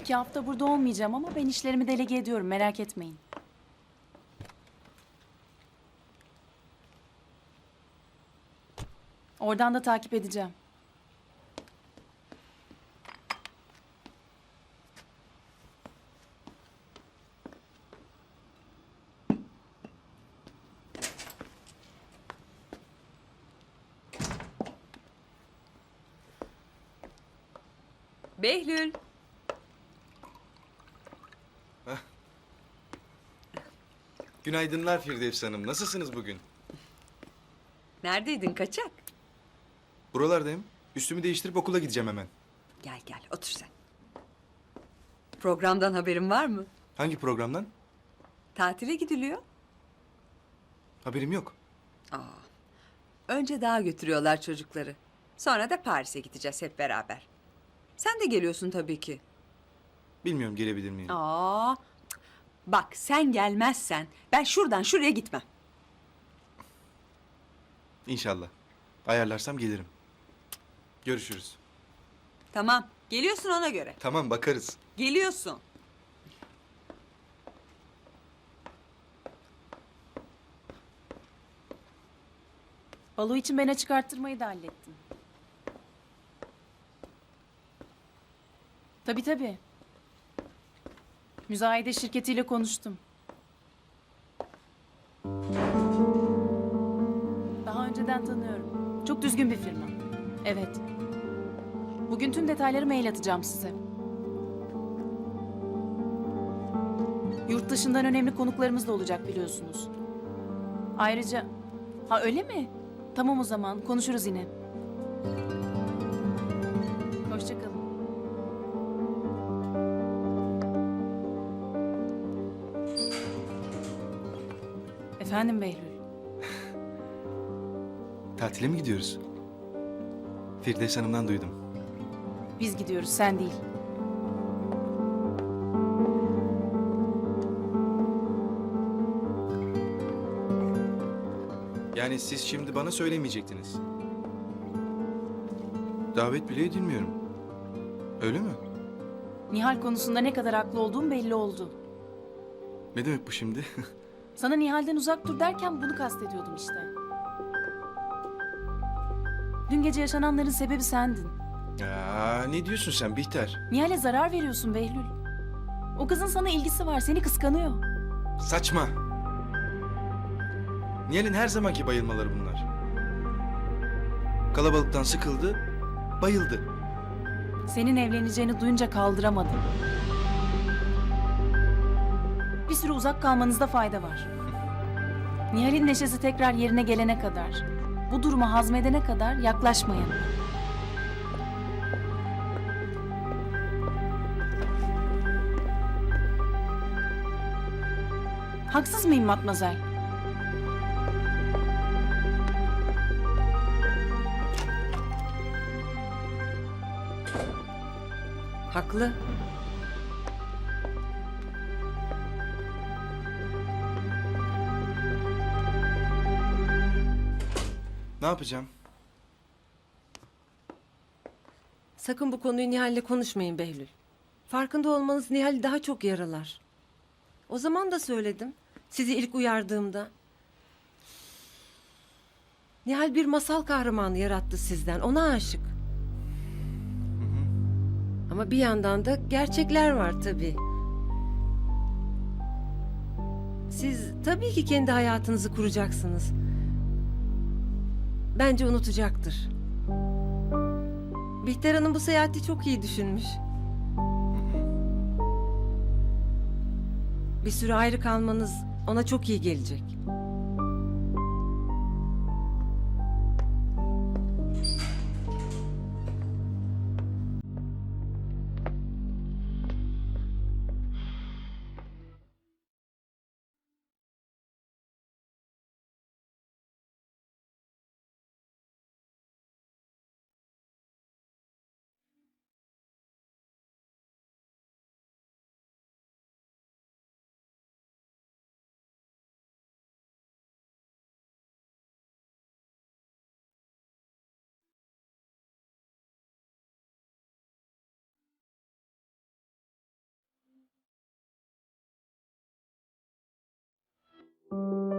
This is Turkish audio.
İki hafta burada olmayacağım ama ben işlerimi delege ediyorum merak etmeyin. Oradan da takip edeceğim. Behlül. Günaydınlar Firdevs Hanım. Nasılsınız bugün? Neredeydin kaçak? Buralardayım. Üstümü değiştirip okula gideceğim hemen. Gel gel otur sen. Programdan haberin var mı? Hangi programdan? Tatile gidiliyor. Haberim yok. Önce dağa götürüyorlar çocukları. Sonra da Paris'e gideceğiz hep beraber. Sen de geliyorsun tabii ki. Bilmiyorum gelebilir miyim? Aa, bak sen gelmezsen ben şuradan şuraya gitmem. İnşallah. Ayarlarsam gelirim. Görüşürüz. Tamam, geliyorsun ona göre. Tamam bakarız. Geliyorsun. Balo için ben açık arttırmayı da hallettim. Tabii tabii. Müzayede şirketiyle konuştum. Daha önceden tanıyorum. Çok düzgün bir firma. Evet. Bugün tüm detayları mail atacağım size. Yurt dışından önemli konuklarımız da olacak biliyorsunuz. Ayrıca... Ha öyle mi? Tamam o zaman konuşuruz yine. Hoşçakalın. Efendim Behlül. Tatile mi gidiyoruz? Firdevs Hanım'dan duydum. Biz gidiyoruz sen değil. Yani siz şimdi bana söylemeyecektiniz. Davet bile edilmiyorum. Öyle mi? Nihal konusunda ne kadar haklı olduğum belli oldu. Ne demek bu şimdi? Sana Nihal'den uzak dur derken bunu kastediyordum işte. Dün gece yaşananların sebebi sendin. ya ne diyorsun sen Bihter? Nihal'e zarar veriyorsun Behlül. O kızın sana ilgisi var, seni kıskanıyor. Saçma. Nihal'in her zamanki bayılmaları bunlar. Kalabalıktan sıkıldı, bayıldı. Senin evleneceğini duyunca kaldıramadım. Süre uzak kalmanızda fayda var. Nihal'in neşesi tekrar yerine gelene kadar, bu durumu hazmedene kadar yaklaşmayın. Haksız mıyım Matmazel? Haklı. Ne yapacağım? Sakın bu konuyu Nihal'le konuşmayın Behlül. Farkında olmanız Nihal'i daha çok yaralar. O zaman da söyledim. Sizi ilk uyardığımda. Nihal bir masal kahramanı yarattı sizden. Ona aşık. Ama bir yandan da gerçekler var tabii. Siz tabii ki kendi hayatınızı kuracaksınız. Bence unutacaktır. Bihter Hanım bu seyahati çok iyi düşünmüş. Bir süre ayrı kalmanız ona çok iyi gelecek. Tamam.